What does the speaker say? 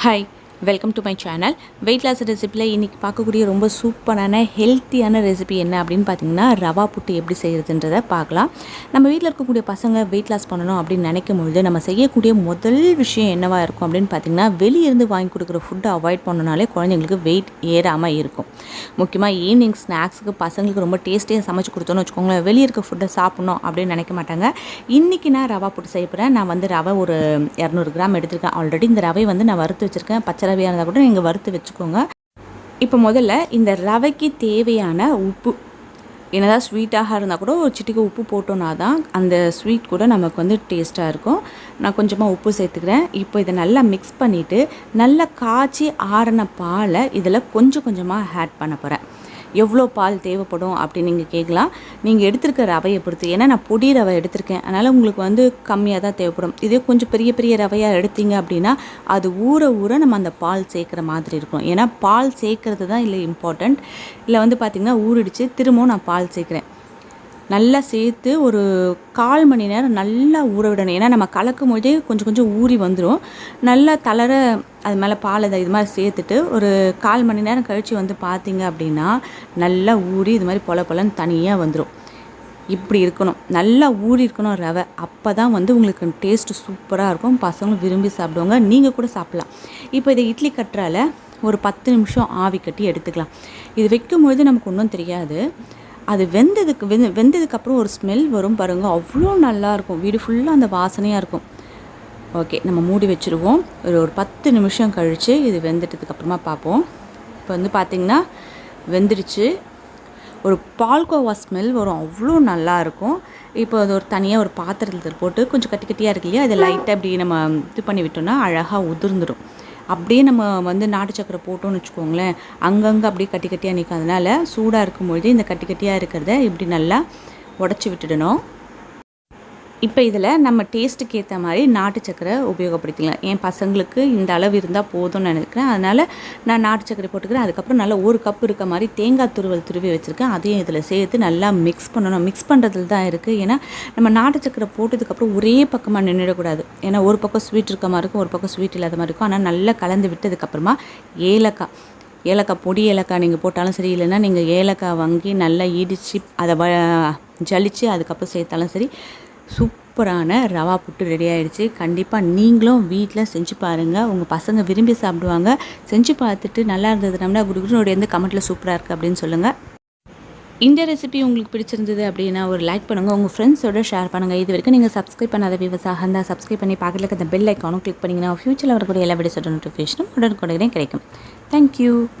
はい。welcome to my channel weight loss ரெசிப்பியில் இன்றைக்கி பார்க்கக்கூடிய ரொம்ப சூப்பரான ஹெல்த்தியான ரெசிபி என்ன அப்படின்னு பார்த்தீங்கன்னா ரவா புட்டு எப்படி செய்கிறதுன்றதை பார்க்கலாம். நம்ம வீட்டில் இருக்கக்கூடிய பசங்க வெயிட் லாஸ் பண்ணணும் அப்படின்னு நினைக்கும் பொழுது நம்ம செய்யக்கூடிய முதல் விஷயம் என்னவாக இருக்கும் அப்படின்னு பார்த்தீங்கன்னா வெளியிருந்து வாங்கி கொடுக்குற ஃபுட்டை அவாய்ட் பண்ணனாலே குழந்தைங்களுக்கு வெயிட் ஏறாமல் இருக்கும். முக்கியமாக ஈவினிங் ஸ்நாக்ஸுக்கு பசங்களுக்கு ரொம்ப டேஸ்டியாக சமைச்சு கொடுத்தோன்னு வச்சுக்கோங்களேன் வெளியே இருக்க ஃபுட்டை சாப்பிட்ணும் அப்படின்னு நினைக்க மாட்டாங்க. இன்றைக்கி நான் ரவா புட்டு செய்ய போகிறேன் நான் வந்து ரவை ஒரு இரநூறு கிராம் எடுத்திருக்கேன். ஆல்ரெடி இந்த ரவை வந்து நான் வறுத்து வச்சுருக்கேன். பச்சை ரவையாக இருந்தால் கூட நீங்கள் வறுத்து வச்சுக்கோங்க. இப்போ முதல்ல இந்த ரவைக்கு தேவையான உப்பு. என்னதான் ஸ்வீட்டாக இருந்தால் கூட ஒரு சிட்டிக்கு உப்பு போட்டோன்னா தான் அந்த ஸ்வீட் கூட நமக்கு வந்து டேஸ்ட்டாக இருக்கும். நான் கொஞ்சமாக உப்பு சேர்த்துக்கிறேன். இப்போ இதை நல்லா மிக்ஸ் பண்ணிவிட்டு நல்லா காய்ச்சி ஆறின பாலை இதில் கொஞ்சம் கொஞ்சமாக ஆட் பண்ண போகிறேன் எவ்வளோ பால் தேவைப்படும் அப்படின்னு நீங்கள் கேட்கலாம். நீங்கள் எடுத்திருக்க ரவையை பொறுத்து. ஏன்னா நான் பொடி ரவை எடுத்திருக்கேன். அதனால் உங்களுக்கு வந்து கம்மியாக தான் தேவைப்படும். இதே கொஞ்சம் பெரிய பெரிய ரவையாக எடுத்தீங்க அப்படின்னா அது ஊற ஊற நம்ம அந்த பால் சேர்க்குற மாதிரி இருக்கும். ஏன்னா பால் சேர்க்குறது தான் இல்லை இம்பார்ட்டண்ட் இல்லை வந்து பார்த்திங்கன்னா ஊறிடுச்சு. திரும்பவும் நான் பால் சேர்க்குறேன். நல்லா சேர்த்து ஒரு கால் மணி நேரம் நல்லா ஊற விடணும். ஏன்னா நம்ம கலக்கும் போதே கொஞ்சம் கொஞ்சம் ஊறி வந்துடும் நல்லா தளர அது மேலே பால் இதை இது மாதிரி சேர்த்துட்டு ஒரு கால் மணி நேரம் கழித்து வந்து பார்த்தீங்க அப்படின்னா நல்லா ஊறி இது மாதிரி பொல பொலன்னு தனியாக வந்துடும் இப்படி இருக்கணும். நல்லா ஊறி இருக்கணும் ரவை. அப்போ தான் வந்து உங்களுக்கு டேஸ்ட்டு சூப்பராக இருக்கும். பசங்களும் விரும்பி சாப்பிடுவாங்க. நீங்கள் கூட சாப்பிட்லாம். இப்போ இதை இட்லி கட்டுறால ஒரு பத்து நிமிஷம் ஆவி கட்டி எடுத்துக்கலாம். இது வைக்கும்பொழுது நமக்கு ஒன்றும் தெரியாது. அது வெந்ததுக்கு வெந்த வெந்ததுக்கப்புறம் ஒரு ஸ்மெல் வரும் பாருங்கள் அவ்வளோ நல்லாயிருக்கும் வீடு ஃபுல்லாக அந்த வாசனையாக இருக்கும். ஓகே நம்ம மூடி வச்சுருவோம். ஒரு ஒரு பத்து நிமிஷம் கழித்து இது வெந்துட்டதுக்கப்புறமா பார்ப்போம். இப்போ வந்து பார்த்திங்கன்னா வெந்துடுச்சு. ஒரு பால்கோவா ஸ்மெல் வரும். அவ்வளோ நல்லாயிருக்கும் இப்போ அது ஒரு தனியாக ஒரு பாத்திரத்தில் போட்டு கொஞ்சம் கட்டி கட்டியாக இருக்கு இல்லையா? அதை லைட்டாக அப்படி நம்ம இது பண்ணி விட்டோம்னா அழகாக உதிர்ந்துடும் அப்படியே நம்ம வந்து நாட்டு சக்கரை போட்டோம்னு வச்சுக்கோங்களேன். அங்கங்கே அப்படியே கட்டி கட்டியாக நிற்கும் அதனால் சூடாக இருக்கும்பொழுது இந்த கட்டி கட்டியாக இருக்கிறத இப்படி நல்லா உடச்சி விட்டுடணும். இப்போ இதில் நம்ம டேஸ்ட்டுக்கு ஏற்ற மாதிரி நாட்டு சக்கரை உபயோகப்படுத்திக்கலாம். என் பசங்களுக்கு இந்த அளவு இருந்தால் போதும்னு நினைக்கிறேன். அதனால் நான் நாட்டு சக்கரை போட்டுக்கிறேன். அதுக்கப்புறம் நல்லா ஒரு கப் இருக்க மாதிரி தேங்காய் துருவல் துருவி வச்சுருக்கேன். அதையும் இதில் சேர்த்து நல்லா மிக்ஸ் பண்ணணும். மிக்ஸ் பண்ணுறதுல தான் இருக்குது ஏன்னா நம்ம நாட்டு சக்கரை போட்டதுக்கப்புறம் ஒரே பக்கமாக நின்றுடக்கூடாது ஏன்னா ஒரு பக்கம் ஸ்வீட் இருக்க மாதிரி இருக்கும் ஒரு பக்கம் ஸ்வீட் இல்லாத மாதிரி இருக்கும். ஆனால் நல்லா கலந்து விட்டதுக்கப்புறமா ஏலக்காய். ஏலக்காய் பொடி ஏலக்காய் நீங்கள் போட்டாலும் சரி இல்லைன்னா நீங்கள் ஏலக்காய் வாங்கி நல்லா இடித்து அதை வ ஜலித்து அதுக்கப்புறம் சேர்த்தாலும் சரி சூப்பரான ரவா புட்டு ரெடி ஆகிடுச்சு கண்டிப்பாக நீங்களும் வீட்டில் செஞ்சு பாருங்கள் உங்கள் பசங்க விரும்பி சாப்பிடுவாங்க. செஞ்சு பார்த்துட்டு நல்லா இருந்ததுனா குடுகுடுனோட எந்த கமெண்ட்டில் சூப்பராக இருக்குது அப்படின்னு சொல்லுங்கள் இந்த ரெசிபி உங்களுக்கு பிடிச்சிருந்தது அப்படின்னா ஒரு லைக் பண்ணுங்கள் உங்கள் ஃப்ரெண்ட்ஸோட ஷேர் பண்ணுங்கள் இது வரைக்கும் நீங்கள் சப்ஸ்கிரைப் பண்ணாத விவசாக இருந்தால் சப்ஸ்கிரைப் பண்ணி பக்கத்தில் அந்த பெல் ஐக்கானும் கிளிக் பண்ணிங்கன்னா ஃபியூச்சரில் வரக்கூடிய எல்லா வீடியோஸோட நோட்டிஃபிகேஷனும் உடனுக்குடனே கிடைக்கும். தேங்க்யூ